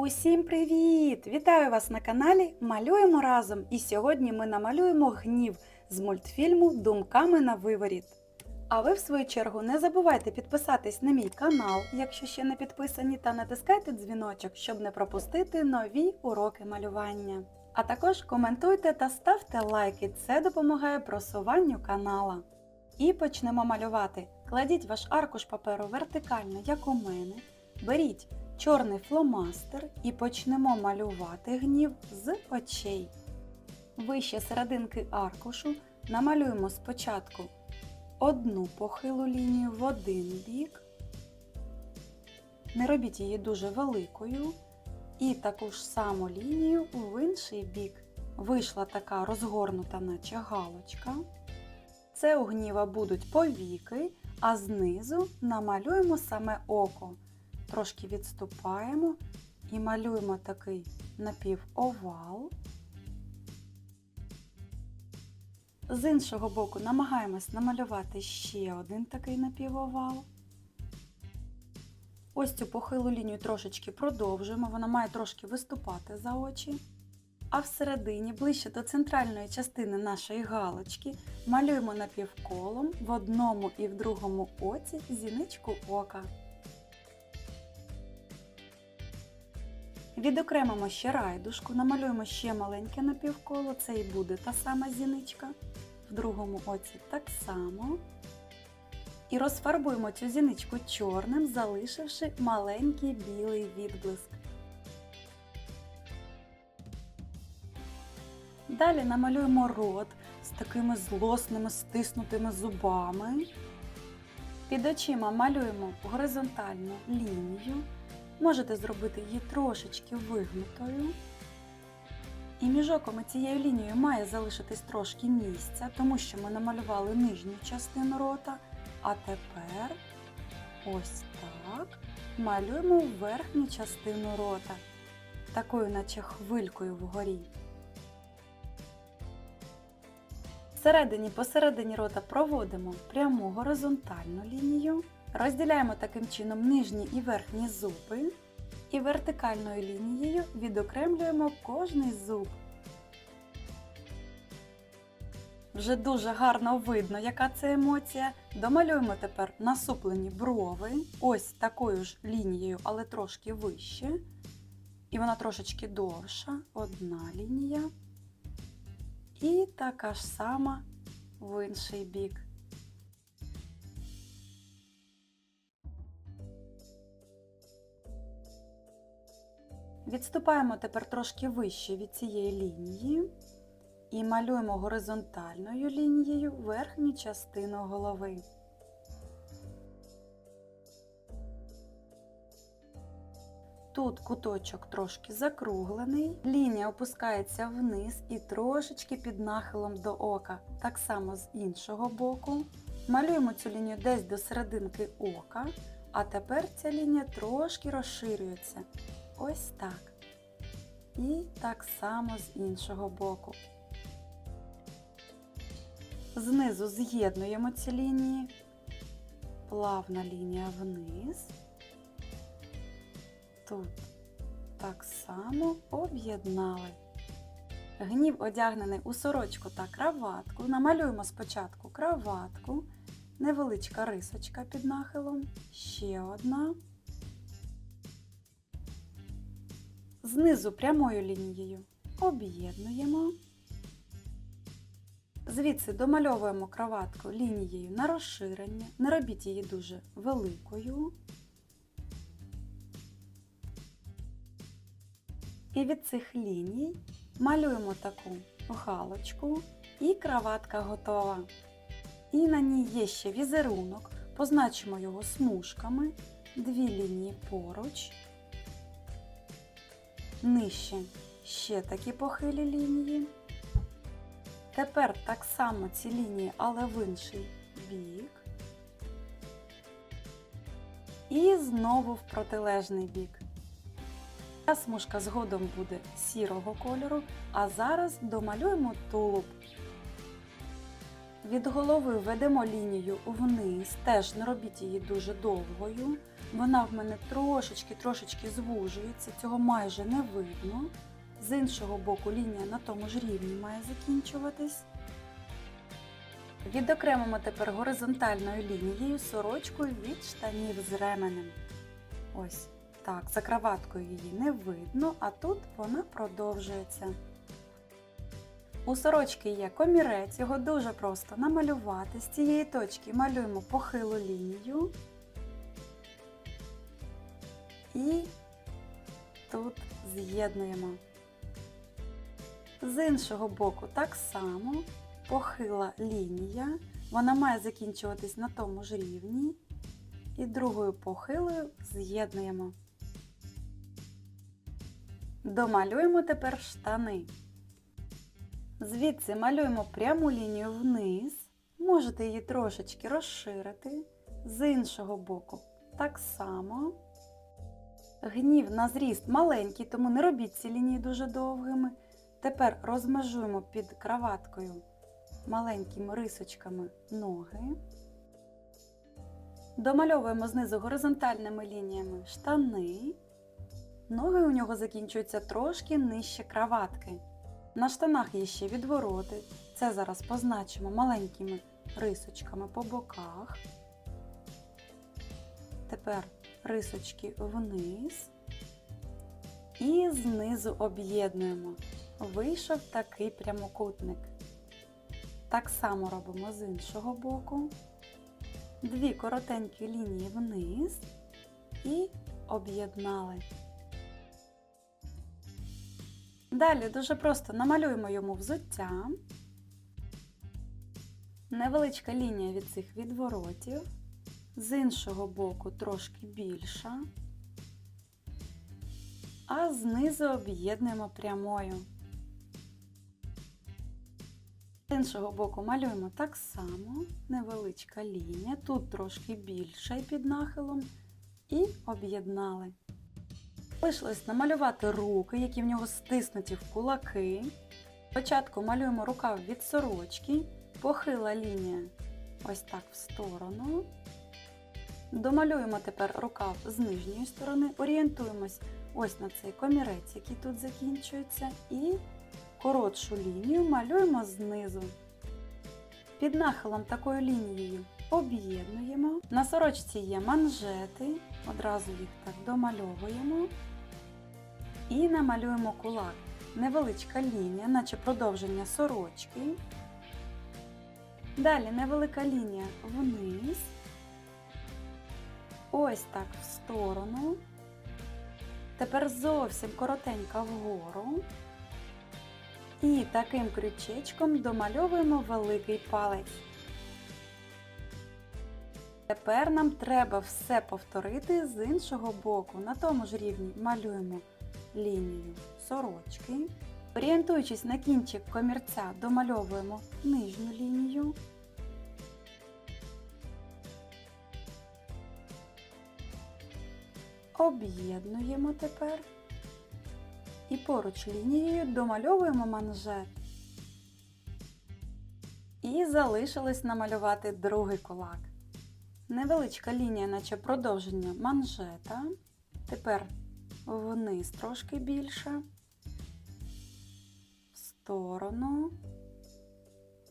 Усім привіт! Вітаю вас на каналі Малюємо разом! І сьогодні ми намалюємо гнів з мультфільму Думками на виворіт. А ви, в свою чергу, не забувайте підписатись на мій канал, якщо ще не підписані, та натискайте дзвіночок, щоб не пропустити нові уроки малювання. А також коментуйте та ставте лайки, це допомагає просуванню канала. І почнемо малювати. Кладіть ваш аркуш паперу вертикально, як у мене. Беріть чорний фломастер і почнемо малювати гнів з очей. Вище серединки аркушу намалюємо спочатку одну похилу лінію в один бік. Не робіть її дуже великою. І таку ж саму лінію в інший бік. Вийшла така розгорнута, наче галочка. Це у гніва будуть повіки, а знизу намалюємо саме око. Трошки відступаємо і малюємо такий напівовал. З іншого боку намагаємось намалювати ще один такий напівовал. Ось цю похилу лінію трошечки продовжуємо, вона має трошки виступати за очі. А всередині, ближче до центральної частини нашої галочки, малюємо напівколом в одному і в другому оці зіничку ока. Відокремимо ще райдушку, намалюємо ще маленьке напівколо, це і буде та сама зіничка. В другому оці так само. І розфарбуємо цю зіничку чорним, залишивши маленький білий відблиск. Далі намалюємо рот з такими злосними стиснутими зубами. Під очима малюємо горизонтальну лінію. Можете зробити її трошечки вигнутою. І між оком цією лінією має залишитись трошки місця, тому що ми намалювали нижню частину рота. А тепер ось так малюємо верхню частину рота, такою наче хвилькою вгорі. Всередині посередині рота проводимо пряму горизонтальну лінію. Розділяємо таким чином нижні і верхні зуби і вертикальною лінією відокремлюємо кожний зуб. Вже дуже гарно видно, яка це емоція. Домалюємо тепер насуплені брови, ось такою ж лінією, але трошки вище. І вона трошечки довша. Одна лінія. І така ж сама в інший бік. Відступаємо тепер трошки вище від цієї лінії і малюємо горизонтальною лінією верхню частину голови. Тут куточок трошки закруглений, лінія опускається вниз і трошечки під нахилом до ока, так само з іншого боку. Малюємо цю лінію десь до серединки ока, а тепер ця лінія трошки розширюється. Ось так. І так само з іншого боку. Знизу з'єднуємо ці лінії, плавна лінія вниз. Тут так само об'єднали. Гнів одягнений у сорочку та краватку. Намалюємо спочатку краватку, невеличка рисочка під нахилом, ще одна. Знизу прямою лінією об'єднуємо. Звідси домальовуємо кроватку лінією на розширення. Не робіть її дуже великою. І від цих ліній малюємо таку галочку і краватка готова. І на ній є ще візерунок. Позначимо його смужками, дві лінії поруч. Нижче ще такі похилі лінії. Тепер так само ці лінії, але в інший бік. І знову в протилежний бік. Ця смужка згодом буде сірого кольору, а зараз домалюємо тулуб. Від голови ведемо лінію вниз, теж не робіть її дуже довгою. Вона в мене трошечки-трошечки звужується, цього майже не видно. З іншого боку лінія на тому ж рівні має закінчуватись. Відокремимо тепер горизонтальною лінією сорочку від штанів з ременем. Ось так, за краваткою її не видно, а тут вона продовжується. У сорочки є комірець, його дуже просто намалювати. З цієї точки малюємо похилу лінію. І тут з'єднуємо. З іншого боку так само похила лінія. Вона має закінчуватись на тому ж рівні. І другою похилою з'єднуємо. Домалюємо тепер штани. Звідси малюємо пряму лінію вниз. Можете її трошечки розширити. З іншого боку так само. Гнів на зріст маленький, тому не робіть ці лінії дуже довгими. Тепер розмежуємо під краваткою маленькими рисочками ноги. Домальовуємо знизу горизонтальними лініями штани. Ноги у нього закінчуються трошки нижче краватки. На штанах є ще відвороти. Це зараз позначимо маленькими рисочками по боках. Тепер рисочки вниз. І знизу об'єднуємо. Вийшов такий прямокутник. Так само робимо з іншого боку. Дві коротенькі лінії вниз і об'єднали. Далі дуже просто намалюємо йому взуття. Невеличка лінія від цих відворотів. З іншого боку трошки більша. А знизу об'єднуємо прямою. З іншого боку малюємо так само, невеличка лінія, тут трошки більша і під нахилом, і об'єднали. Лишилось намалювати руки, які в нього стиснуті в кулаки. Спочатку малюємо рукав від сорочки, похила лінія ось так в сторону. Домалюємо тепер рукав з нижньої сторони, орієнтуємось ось на цей комірець, який тут закінчується, і коротшу лінію малюємо знизу. Під нахилом такою лінією об'єднуємо. На сорочці є манжети, одразу їх так домальовуємо. І намалюємо кулак. Невеличка лінія, наче продовження сорочки. Далі невелика лінія вниз. Ось так в сторону. Тепер зовсім коротенька вгору. І таким крючечком домальовуємо великий палець. Тепер нам треба все повторити з іншого боку. На тому ж рівні малюємо лінію сорочки. Орієнтуючись на кінчик комірця, домальовуємо нижню лінію. Об'єднуємо тепер. І поруч лінією домальовуємо манжет. І залишилось намалювати другий кулак. Невеличка лінія, наче продовження манжета. Тепер вниз трошки більше, в сторону,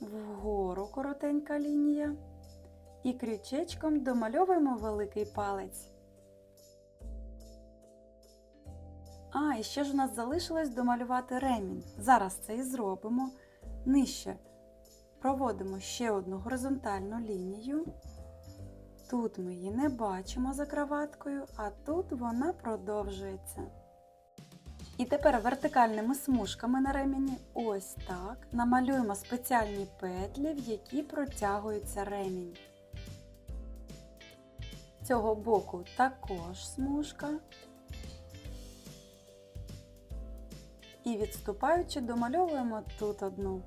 вгору коротенька лінія. І крючечком домальовуємо великий палець. А, і ще ж у нас залишилось домалювати ремінь. Зараз це і зробимо. Нижче проводимо ще одну горизонтальну лінію. Тут ми її не бачимо за краваткою, а тут вона продовжується. І тепер вертикальними смужками на ремені ось так намалюємо спеціальні петлі, в які протягується ремінь. Цього боку також смужка. І відступаючи, домальовуємо тут одну.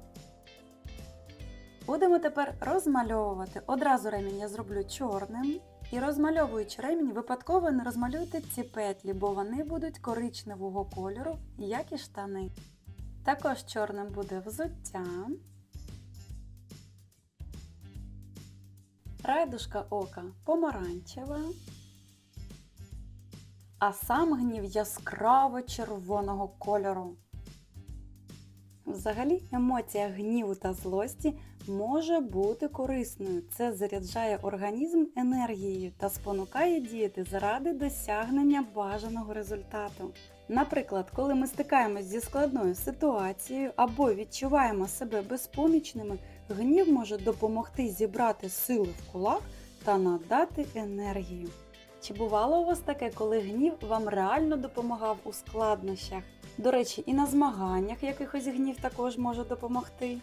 Будемо тепер розмальовувати. Одразу ремінь я зроблю чорним. І розмальовуючи ремінь, випадково не розмалюйте ці петлі, бо вони будуть коричневого кольору, як і штани. Також чорним буде взуття. Райдушка ока помаранчева. а сам гнів яскраво червоного кольору. Взагалі, емоція гніву та злості може бути корисною. Це заряджає організм енергією та спонукає діяти заради досягнення бажаного результату. Наприклад, коли ми стикаємось зі складною ситуацією або відчуваємо себе безпомічними, гнів може допомогти зібрати сили в кулак та надати енергію. Чи бувало у вас таке, коли гнів вам реально допомагав у складнощах? До речі, і на змаганнях якихось гнів також може допомогти.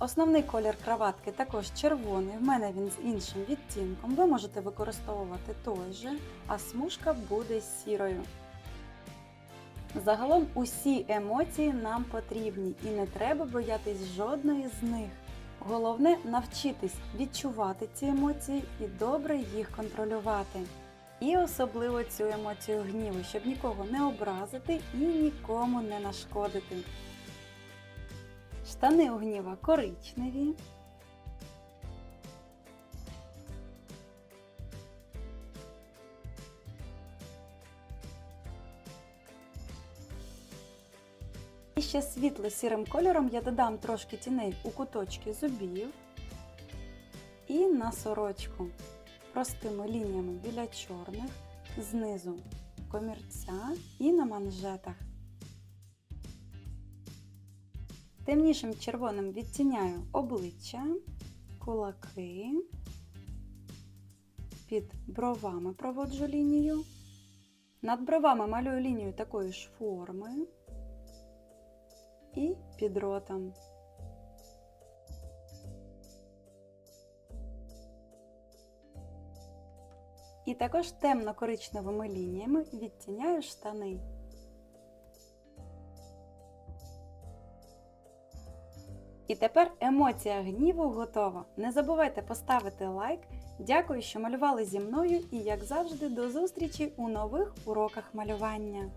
Основний колір краватки також червоний, в мене він з іншим відтінком. Ви можете використовувати той же, а смужка буде сірою. Загалом усі емоції нам потрібні і не треба боятись жодної з них. Головне навчитись відчувати ці емоції і добре їх контролювати. І особливо цю емоцію гніву, щоб нікого не образити і нікому не нашкодити. Штани у гніва коричневі. І ще світло-сірим кольором я додам трошки тіней у куточки зубів і на сорочку простими лініями біля чорних, знизу комірця і на манжетах. Темнішим червоним відтіняю обличчя, кулаки, під бровами проводжу лінію. Над бровами малюю лінію такої ж форми і під ротом. І також темно-коричневими лініями відтіняю штани. І тепер емоція гніву готова. Не забувайте поставити лайк. Дякую, що малювали зі мною і, як завжди, до зустрічі у нових уроках малювання.